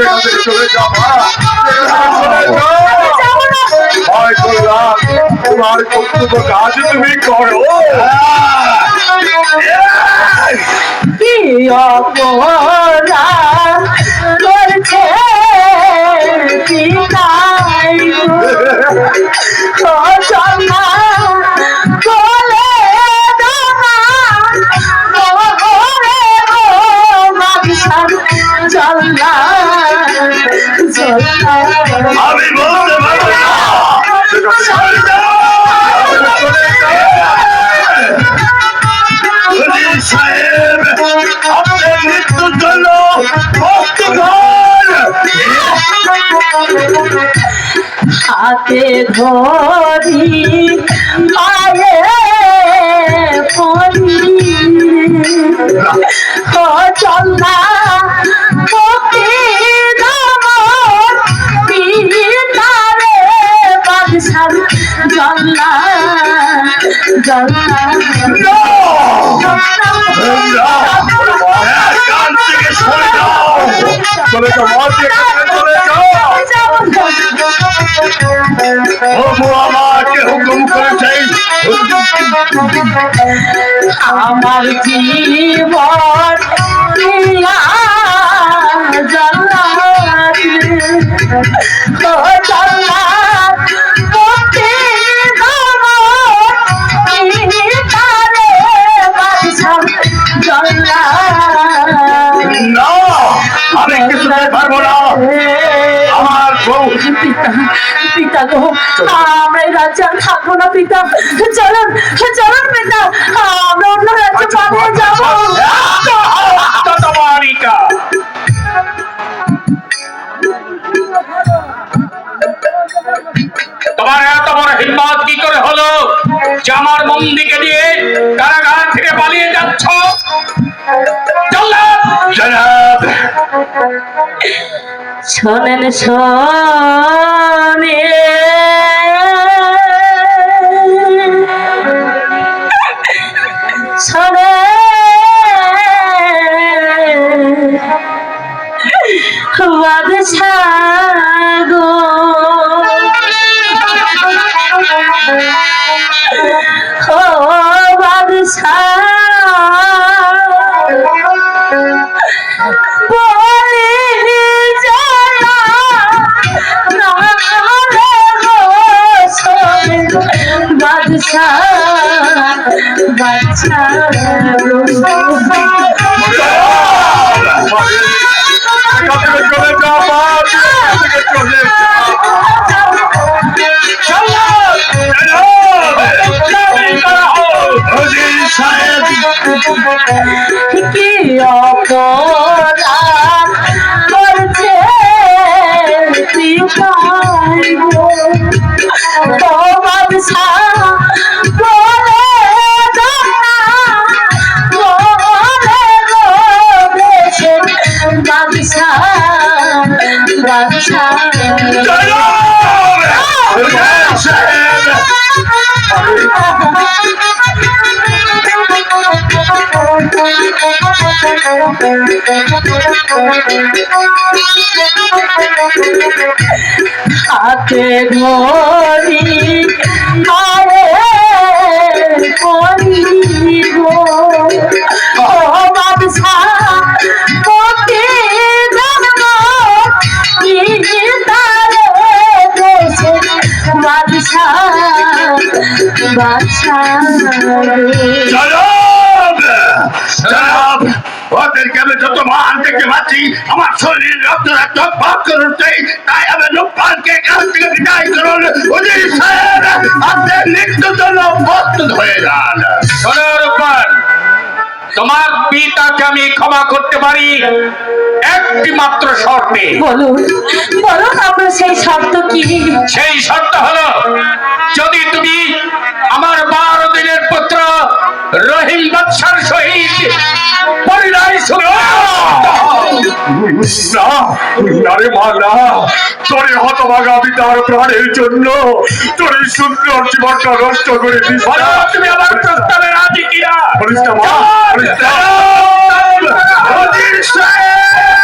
যেখানে চলে যা চলে ভয় করলাম তোমার কর্তব্য কাজ তুমি করো কি অপরাধ করছে পিতাই আমি বলতে পারব সাহেব আপনার মৃত্যুর হাতে ধরি পায়ে ও চল্লা চলে যাও মদ যেখানে চলে যাও প্রভু আমাকে হুকুম করেছে আমার জীবন দিয়া পিতা পিতা গো আমরা এই রাজ্যে আর থাকব না পিতা। চলুন চলুন পিতা আমরা অন্য রাজ্যে পালিয়ে যাব। তোমার এত বড় হিম্মত কি করে হলো? যে আমার মন্দিকে নিয়ে কারাগার থেকে পালিয়ে যাচ্ছ? জল্লাদ! শোনেন শোনে। শোনে বাদশাহ বাদশাহ এখান থেকে হাতে ধরি আরে করি গো। আমার শরীর রক্ত রক্ত উঠছে তাই আমি লোকপালকে কাছ থেকে বিদায় করুন হুজুর সাহেব হয়ে যান তোমার আমি ক্ষমা করতে পারি। একটি মাত্র শর্তে। বলুন বলুন আপনার সেই শর্ত কি? সেই শর্ত হলো যদি তুমি আমার বারো দিনের না না রে মা না তোরে হতভাগা আমি তার প্রাণের জন্য তোর এই সুন্দর জীবনটা নষ্ট করে দিস তুমি আমার প্রস্তাবে পুলিশটা মা বলিস ওজির সাহেব